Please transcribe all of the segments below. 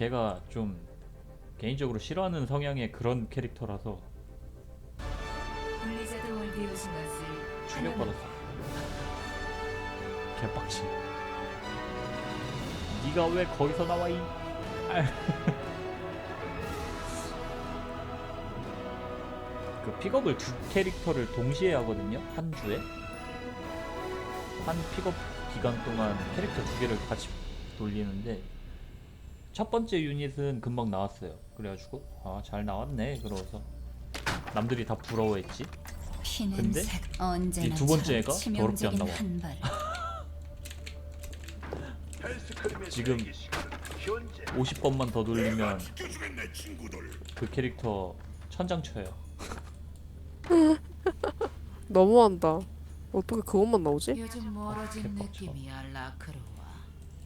걔가 좀 개인적으로 싫어하는 성향의 그런 캐릭터라서 블리자드 월드에 오신 것을 충격받았어. 개빡치. 네가 왜 거기서 나와 이? 아. 그 픽업을 두 캐릭터를 동시에 하거든요. 한 주에 한 픽업 기간 동안 캐릭터 두 개를 같이 돌리는데 첫 번째 유닛은 금방 나왔어요. 그래가지고 아 잘 나왔네. 그러고서 남들이 다 부러워했지. 피는 근데 색 언제나 이두 번째가 참 더럽게 안 치명적인 나와. 한 발. 지금 50번만 더 돌리면 그 캐릭터 천장 쳐요. 너무한다. 어떻게 그것만 나오지? 요즘 멀어진 개빡쳐. 느낌이야 라크로와.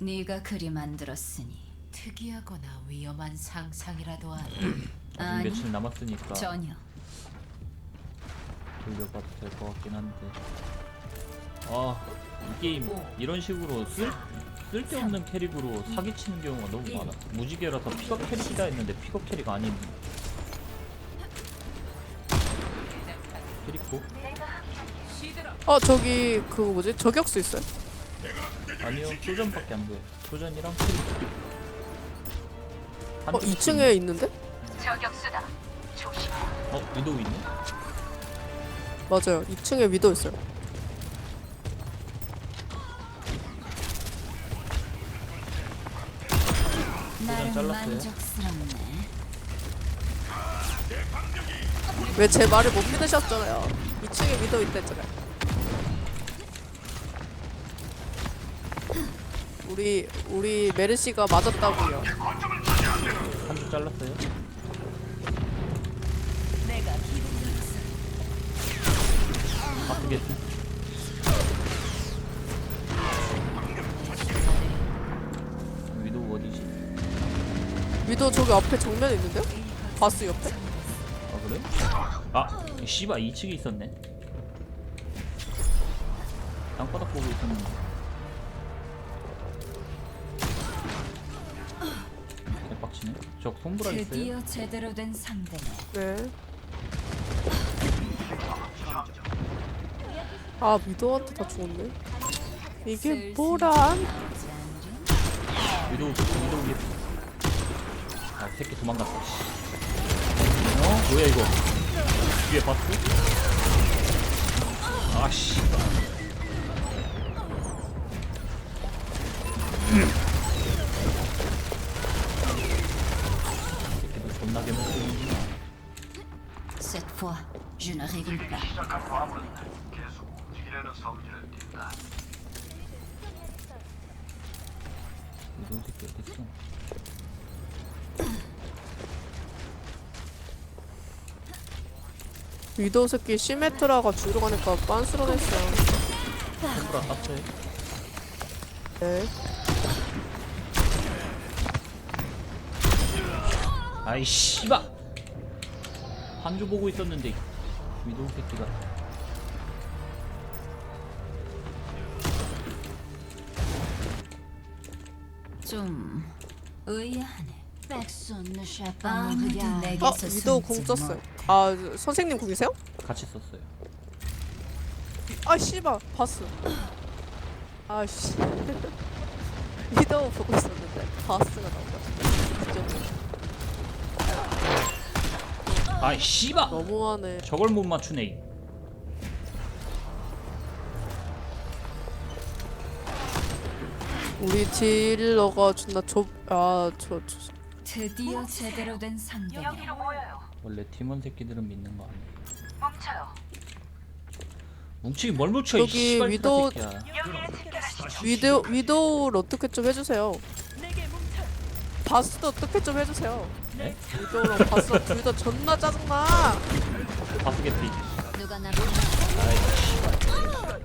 네가 그리 만들었으니 특이하거나 위험한 상상이라도 하나. 아직 며칠 남았으니까 전혀. 돌려봐도 될 것 같긴 한데. 아, 이 게임 이런 식으로 쓸 쓸데없는 캐릭으로 사기치는 경우가 너무 많아. 무지개라서 픽업 캐릭이다 했는데 픽업 캐릭 아닌 캐릭고? 어 저기 그거 뭐지? 저격수 있어요? 아니요, 소전밖에 안 보여. 소전이랑 캐릭. 어 한쪽 2층에 있는데? 어, 위도우 있네? 맞아요. 2층에 위도 있어요. 나름 잘랐어요. 만족스럽네. 왜 제 말을 못 믿으셨잖아요. 2층에 위도 있댔잖아요. 우리 우리 메르시가 맞았다고요. 한쪽 잘랐어요? 바스게트 위도우 어디지? 위도 저기 앞에 정면에 있는데요? 바스 옆에? 아 그래? 아 씨발 2층에 있었네 땅바닥 보고 있었는데 치네 저 손브라 있어요? 드디어 제대로 된 상대네. 네. 아 위도한테 다 죽었네. 이게 뭐란? 위도우 위도우 리아 새끼 도망갔어 어? 뭐야 이거 뒤에 봤어? 아씨 새 pas. 위도우 새끼 어딨어 위도 새끼 시메트라가 죽으러 가니까 빤스러냈어요. 손브라 땄어요? 네. 아이 씨발 한주 보고 있었는데 위도우 새끼가 좀 의아하네. 아무도 아 내게서 위도 궁 숨지 썼어요. 못해. 아 선생님 궁이세요? 같이 썼어요 아 씨발 바스. 아씨. 위도 보고 있었는데 바스가 나온 거야. 아이 씨발. 너무하네. 저걸 못 맞추네 우리 딜러가 존나 좁 아 저 저, 드디어 제대로 된 상대네. 원래 팀원 새끼들은 믿는 거 아니야 뭉쳐요. 뭉치기 뭘 뭉쳐 이 여기 씨발 위도- 새끼야. 위도 위도를 어떻게 좀 해주세요. 바스도 어떻게 좀 해주세요. 네? 위도랑 바스 둘다 존나 짜증나. 바스게트 누가 나 아이 씨발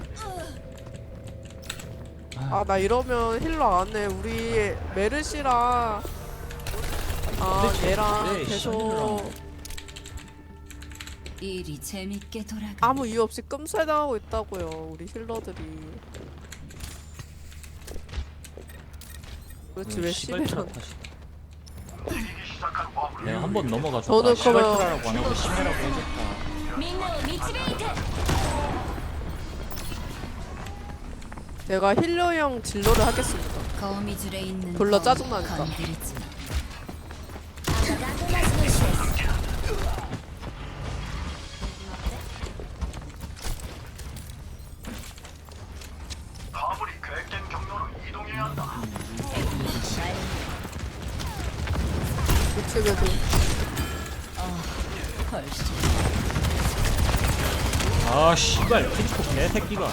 아나 이러면 힐러 안 해. 우리 메르시랑 아 얘랑 네, 계속. 일이 재밌게 돌아가. 아무 이유 없이 끔살당하고 있다고요. 우리 힐러들이. 그렇지 왜 씨발 심해랑 탓이다. 내가 한 번 넘어가 저는 줬다 그러면- 시발트라고 안 하고 심해라고 해줬다 みんなを導いて 내가 힐러형 진로를 하겠습니다. 顔見ずれ 있는 졸라 거 짜증나니까. 건드리지 마. 훨씬 아 씨발 캐릭터 개새끼가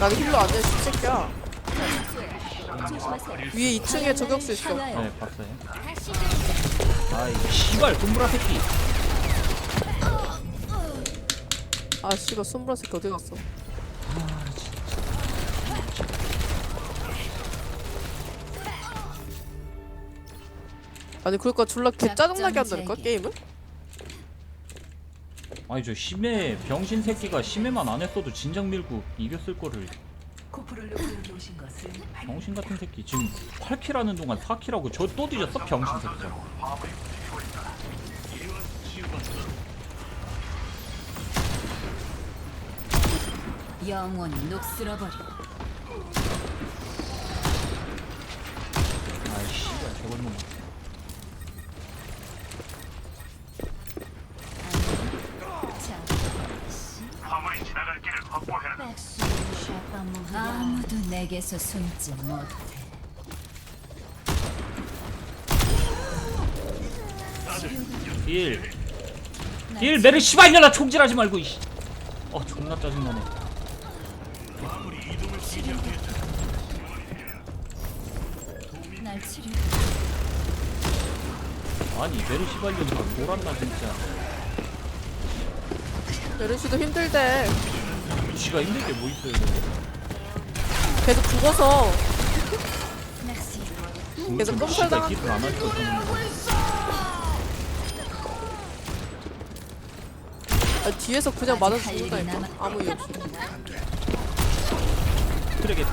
나는 힐러 아니야 새끼야. 위에 2층에 저격수 있어. 네 봤어요 아이 씨발 dum브라 새끼 아 씨발 손브라 새끼 어디 갔어? 아니 그러니까 졸라 개 짜증나게 한다니까 게임을? 아니 저 심해 병신 새끼가 심해만 안 했어도 진작 밀고 이겼을 거를. 병신 같은 새끼. 지금 8킬 하는 동안 4킬 하고 저 또 뒤졌어 병신 새끼. 영원히 녹슬어버려. 아이 씨발 저걸 놈 아무도 내게서 숨지 못해 딜. 딜 메르 씨발 이년아 총질하지 말고 이씨. 어 존나 짜증나네. 날 치료 아니 메르 씨발 이년아 돌았나 진짜. 메르시도 힘들대. 지가 힘들 게 뭐 있어요. 계속 죽어서 계속 씨발 당한. 딜을 안할 거 없었는데. 아, 뒤에서 그냥 맞아 죽는다니까. 아무 이유 없이. 트레게티.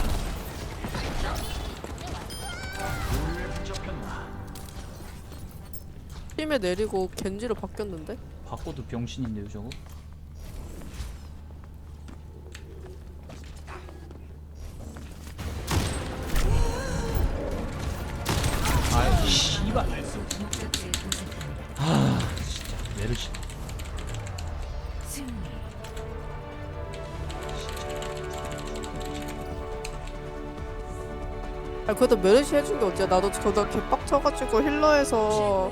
팀에 내리고 겐지로 바뀌었는데? 바꿔도 병신인데요 저거. 아 진짜 메르시. 아 그래도 메르시 해준 게 어찌야? 나도 저다 개빡쳐가지고 힐러에서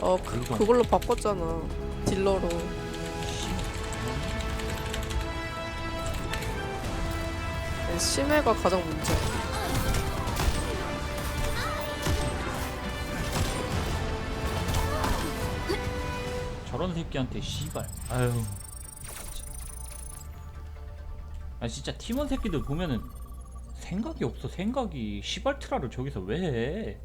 어 그, 그걸로 바꿨잖아. 딜러로. 네, 심해가 가장 문제야 저런 새끼한테 씨발. 아유. 진짜. 아 진짜 팀원 새끼들 보면은 생각이 없어 생각이 시발트라를 저기서 왜 해?